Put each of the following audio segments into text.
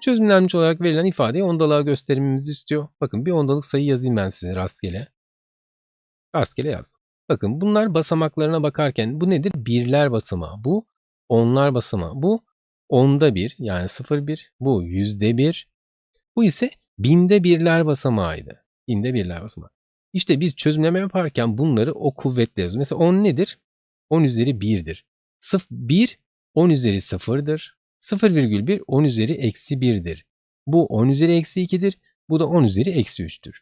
Çözümlenmiş olarak verilen ifadeyi ondalığa gösterimimizi istiyor. Bakın bir ondalık sayı yazayım ben size rastgele. Rastgele yazdım. Bakın bunlar basamaklarına bakarken bu nedir? Birler basamağı. Bu onlar basamağı. Bu onda bir yani 0,1. Bu yüzde bir. Bu ise binde birler basamağıydı. Binde birler basamağı. İşte biz çözümleme yaparken bunları o kuvvetle yazıyoruz. Mesela 10 nedir? 10 üzeri 1'dir. 0, 1 10 üzeri 0'dır. 0,1 10 üzeri eksi 1'dir. Bu 10 üzeri eksi 2'dir. Bu da 10 üzeri eksi 3'tür.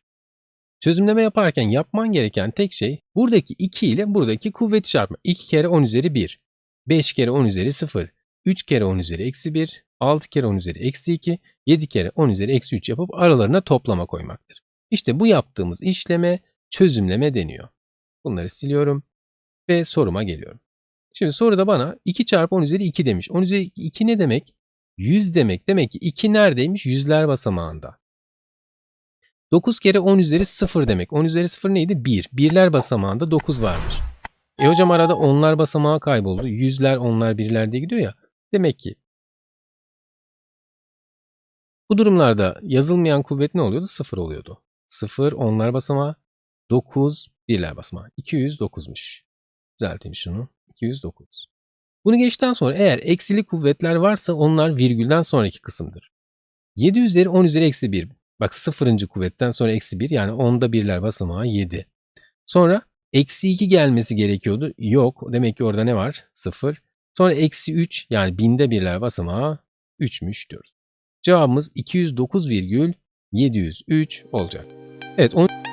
Çözümleme yaparken yapman gereken tek şey buradaki 2 ile buradaki kuvveti çarpma. 2 kere 10 üzeri 1. 5 kere 10 üzeri 0. 3 kere 10 üzeri eksi 1. 6 kere 10 üzeri eksi 2. 7 kere 10 üzeri eksi 3 yapıp aralarına toplama koymaktır. İşte bu yaptığımız işleme çözümleme deniyor. Bunları siliyorum ve soruma geliyorum. Şimdi soruda bana 2 çarpı 10 üzeri 2 demiş. 10 üzeri 2 ne demek? 100 demek. Demek ki 2 neredeymiş? Yüzler basamağında. 9 kere 10 üzeri 0 demek. 10 üzeri 0 neydi? 1. Birler basamağında 9 varmış. E hocam arada onlar basamağı kayboldu. Yüzler, onlar, birler diye gidiyor ya. Demek ki bu durumlarda yazılmayan kuvvet ne oluyordu? 0 oluyordu. 0 onlar basamağı, 9 birler basamağı. 209'muş. Düzelteyim şunu. 209. Bunu geçtikten sonra eğer eksili kuvvetler varsa onlar virgülden sonraki kısımdır. 7 üzeri 10 üzeri eksi 1. Bak sıfırıncı kuvvetten sonra eksi 1 yani 10'da birler basamağı 7. Sonra eksi 2 gelmesi gerekiyordu. Yok. Demek ki orada ne var? 0. Sonra eksi 3 yani binde birler basamağı 3'müş diyoruz. Cevabımız 209,703 olacak. Evet 10